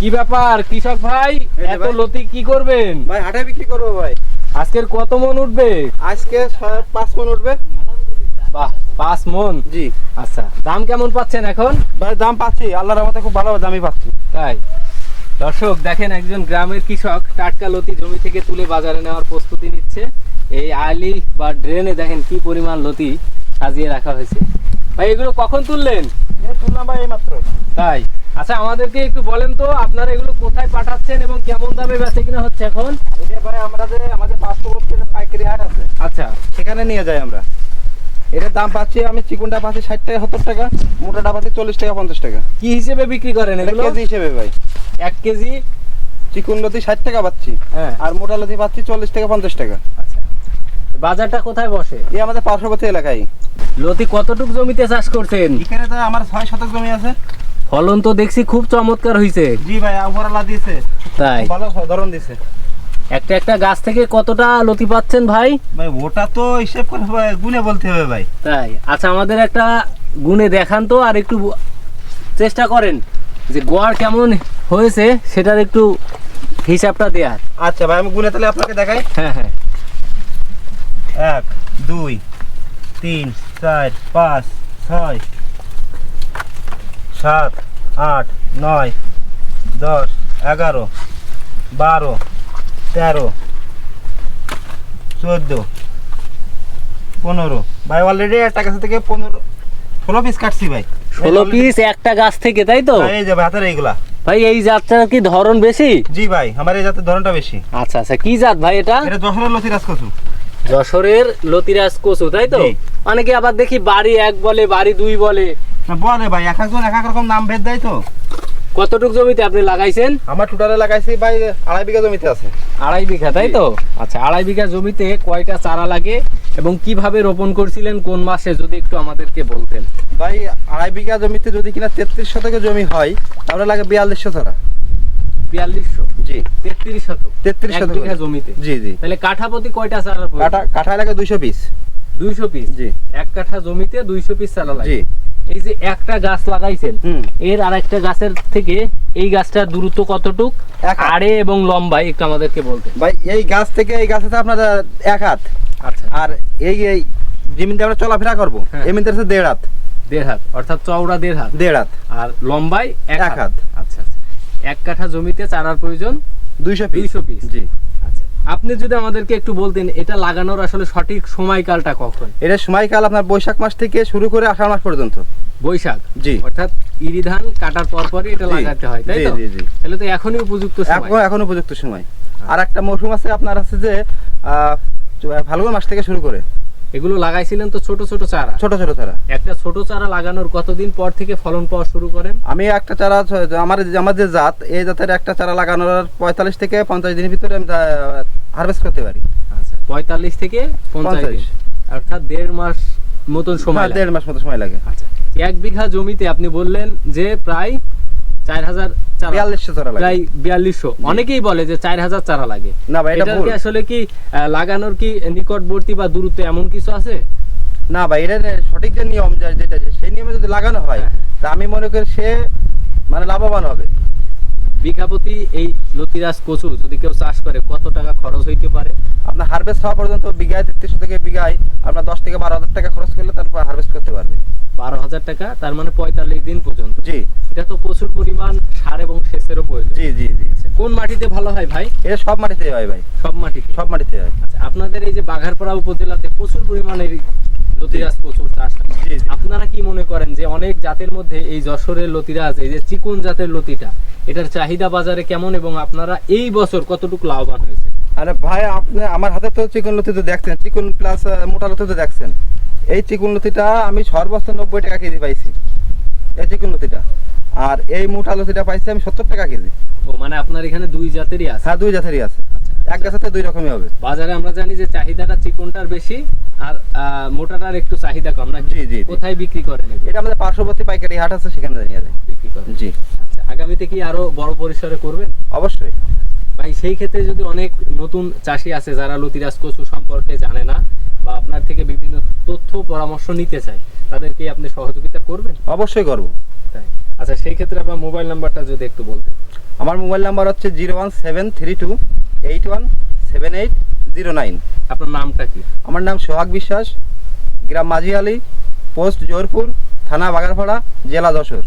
কি ব্যাপার কৃষক ভাই এত লতি কি করবেন? ভাই হাটে বিক্রি করব ভাই। আজকের কত মন উঠবে? আজকে পাঁচ মন উঠবে। বাহ পাঁচ মন? জি। আচ্ছা দাম কেমন পাচ্ছেন এখন? ভাই দাম পাচ্ছি আল্লাহর রহমতে খুব ভালো দামই পাচ্ছি। তাই? দর্শক দেখেন একজন গ্রামের কৃষক টাটকা লতি জমি থেকে তুলে বাজারে নেওয়ার প্রস্তুতি নিচ্ছে। এই আলি বা ড্রেনে দেখেন কি পরিমাণ লতি সাজিয়ে রাখা হয়েছে। ভাই এগুলো কখন তুললেন? তুললাম ভাই এই তাই? আচ্ছা আমাদেরকে একটু বলেন তো আপনারা এগুলো কোথায় পাঠাচ্ছেন এবং কেমন দামে বেচে কিনা হচ্ছে এখন? এটা ভাই আমরা যে আমাদের পার্শ্ববর্তী পাইকারি হাট আছে আচ্ছা। সেখানে নিয়ে যাই আমরা। এটার দাম পাচ্ছি আমি চিকুনটা পাচ্ছি ষাট টাকা সত্তর টাকা মোটাটা পাচ্ছি চল্লিশ টাকা পঞ্চাশ টাকা। কি হিসেবে বিক্রি করেন এগুলো? কেজি হিসেবে ভাই। এক কেজি? চিকুন লতি ষাট টাকা পাচ্ছি হ্যাঁ। আর মোটা লতি পাচ্ছি চল্লিশ টাকা পঞ্চাশ টাকা। আচ্ছা। বাজারটা কোথায় বসে? এই আমাদের পার্শ্ববর্তী এলাকায়। লতি কতটুক জমিতে চাষ করছেন? এখানে তো আমার ছয় শতক জমি আছে। ফলন তো দেখছি খুব চমৎকার হয়েছে জি ভাই উপরালা দিয়েছে। তাই? ভালো ধরন দিছে একটা একটা গাছ থেকে কতটা লতি পাচ্ছেন ভাই? ভাই ওটা তো হিসেব করে গুনে বলতে হবে ভাই। তাই? আচ্ছা আমাদের একটা গুণে দেখান তো আর একটু চেষ্টা করেন যে গোয়ার কেমন হয়েছে সেটার একটু হিসাবটা দেয়ার। আচ্ছা ভাই আমি গুনে তাহলে আপনাকে দেখাই। হ্যাঁ হ্যাঁ। এক দুই তিন চার পাঁচ ছয় সাত আট নয় দশ এগারো বারো তেরো চোদ্দ পনেরো। ভাই অলরেডি একটা কাছে থেকে পনেরো ষোলো পিস কাটছি ভাই। ষোলো পিস একটা গাছ থেকে তাই তো? এই যে হাতের এইগুলা। ভাই এই জাতটার কি ধরন বেশি? জি ভাই আমার এই জাতের ধরনটা বেশি। আচ্ছা আচ্ছা কি জাত ভাই এটা? এটা যশোরের লতি রাজকসু যশোরের লতিরাজ কচু তাই তো? অনেকে আবার দেখি বাড়ি এক বলে বাড়ি দুই বলে। বলে ভাই এক একজন এক এক রকম নাম ভেদ দেয় তো। কতটুক জমিতে আপনি লাগাইছেন? আমার টোটালে লাগাইছি ভাই আড়াই বিঘা জমিতে আছে। আড়াই বিঘা তাই তো? আচ্ছা আড়াই বিঘা জমিতে কয়টা চারা লাগে এবং কীভাবে রোপণ করছিলেন কোন মাসে যদি একটু আমাদেরকে বলতেন। ভাই আড়াই বিঘা জমিতে যদি কিনা তেত্রিশ শতকের জমি হয় তাহলে লাগে বিয়াল্লিশশো ছাড়া বিয়াল্লিশশো। জি। তেত্রিশ শতক তেত্রিশ শতক জমিতে। জি জি। তাহলে কাঠা প্রতি কয়টা চারা কাঠা কাঠায় লাগে দুইশো পিস। দুইশো পিস? জি। এক কাঠা জমিতে দুইশো পিস চারা লাগে। জি। এই যে একটা গাছ লাগাইছেন এর আরেকটা গাছের থেকে এই গাছটার দূরত্ব কতটুক? আড়ে এবং একটু আমাদেরকে বলতেন ভাই এই গাছ থেকে এই গাছে আপনার এক হাত। আচ্ছা। আর এই এই জমিতে আমরা চলাফেরা করব। হ্যাঁ। এমনিতে দেড় হাত। দেড় হাত অর্থাৎ চওড়া দেড় হাত। দেড় হাত। আর লম্বায় এক হাত। আচ্ছা। এক কাঠা জমিতে চারার প্রয়োজন দুইশো 200 পিস। জি। আচ্ছা। আপনি যদি আমাদেরকে একটু বলতেন এটা লাগানোর আসলে সঠিক সময়কালটা কখন? এটা সময়কাল আপনার বৈশাখ মাস থেকে শুরু করে আষাঢ় মাস পর্যন্ত। বৈশাখ? জি। অর্থাৎ ইরি ধান কাটার পর পরই এটা লাগাতে হয় তাই তো? জি, জি। তাহলে তো এখনই উপযুক্ত সময়। এখন উপযুক্ত সময়। আর একটা মৌসুম আছে আপনার আছে যে আহ, ফাল্গুন মাস থেকে শুরু করে। এগুলো লাগাইছিলেন তো ছোট ছোট চারা। ছোট ছোট চারা। একটা ছোট চারা লাগানোর কতদিন পর থেকে ফলন পাওয়া শুরু করেন? আমি একটা চারা আমার আমার যে জাত এই জাতের একটা চারা লাগানোর পঁয়তাল্লিশ থেকে পঞ্চাশ দিনের ভিতরে আমি হারভেস্ট করতে পারি। আচ্ছা পঁয়তাল্লিশ থেকে পঞ্চাশ অর্থাৎ দেড় মাস মতন সময় হ্যাঁ, দেড় মাস মতো সময় লাগে। আচ্ছা এক বিঘা জমিতে আপনি বললেন যে প্রায় চার হাজার চারা বিয়াল্লিশশো চারা লাগে। প্রায় বিয়াল্লিশশো। অনেকেই বলে যে চার হাজার চারা লাগে। না ভাই এটা এটার ভুল। কি আসলে কি লাগানোর কি নিকটবর্তী বা দূরত্ব এমন কিছু আছে? না ভাই এটা সঠিক যে নিয়ম যেটা সেই নিয়মে যদি লাগানো হয়। তা আমি মনে করি সে মানে লাভবান হবে। বিঘা প্রতি এই লতিরাজ কচু যদি কেউ চাষ করে কত টাকা খরচ হইতে পারে? আপনার হারভেস্ট হওয়া পর্যন্ত বিঘায় তেত্রিশশো থেকে বিঘায় আপনার দশ থেকে বারো হাজার টাকা খরচ করলে তারপর হারভেস্ট করতে পারবে। বারো হাজার টাকা তার মানে পঁয়তাল্লিশ দিন পর্যন্ত। জি। এটা তো প্রচুর পরিমাণ সার এবং সেচেরও প্রয়োজন। জি জি জি কোন মাটিতে ভালো হয় ভাই? এটা সব মাটিতে হয় ভাই। সব মাটিতে? সব মাটিতে হয়। আচ্ছা আপনাদের এই যে বাঘারপাড়া উপজেলাতে প্রচুর পরিমাণে লতিরাজ প্রচুর চাষ আপনারা কি মনে করেন যে অনেক জাতের মধ্যে এই যশোরের লতিরাজ এই যে চিকুন জাতের লতিটা এটার চাহিদা বাজারে কেমন এবং আপনারা এই বছর কতটুকু লাভবান হয়েছে আরে ভাই আপনি আমার হাতে তো চিকন লতি তো দেখছেন চিকন প্লাস মোটা লতি তো দেখছেন। এই চিকন লতিটা আমি সর্বোচ্চ নব্বই টাকা কেজি পাইছি। এই চিকন লতিটা। আর এই মোটা লতিটা পাইছি আমি সত্তর টাকা কেজি। ও মানে আপনার এখানে দুই জাতেরই আছে? হ্যাঁ দুই জাতেরই আছে। আচ্ছা এক গাছাতে দুই রকমই হবে। বাজারে আমরা জানি যে চাহিদাটা চিকনটার বেশি আর মোটাটার একটু চাহিদা কম না জি, জি, জি। কোথায় বিক্রি করেন এটা আমাদের পার্শ্ববর্তী পাইকারি হাট আছে সেখানে নিয়ে যায় বিক্রি করেন। জি। আচ্ছা আগামীতে কি আরও বড় পরিসরে করবেন? অবশ্যই। ভাই সেই ক্ষেত্রে যদি অনেক নতুন চাষি আছে যারা লতিরাজ কচু সম্পর্কে জানে না বা আপনার থেকে বিভিন্ন তথ্য পরামর্শ নিতে চায় তাদেরকে আপনি সহযোগিতা করবেন? অবশ্যই করব। তাই। আচ্ছা সেই ক্ষেত্রে আপনার মোবাইল নাম্বারটা যদি একটু বলতেন। আমার মোবাইল নাম্বার হচ্ছে zero one seven three two eight one seven eight zero nine. আপনার নামটা কি? আমার নাম সোহাগ বিশ্বাস গ্রাম মাঝিয়ালি পোস্ট জোরপুর থানা বাগারপাড়া জেলা যশোর।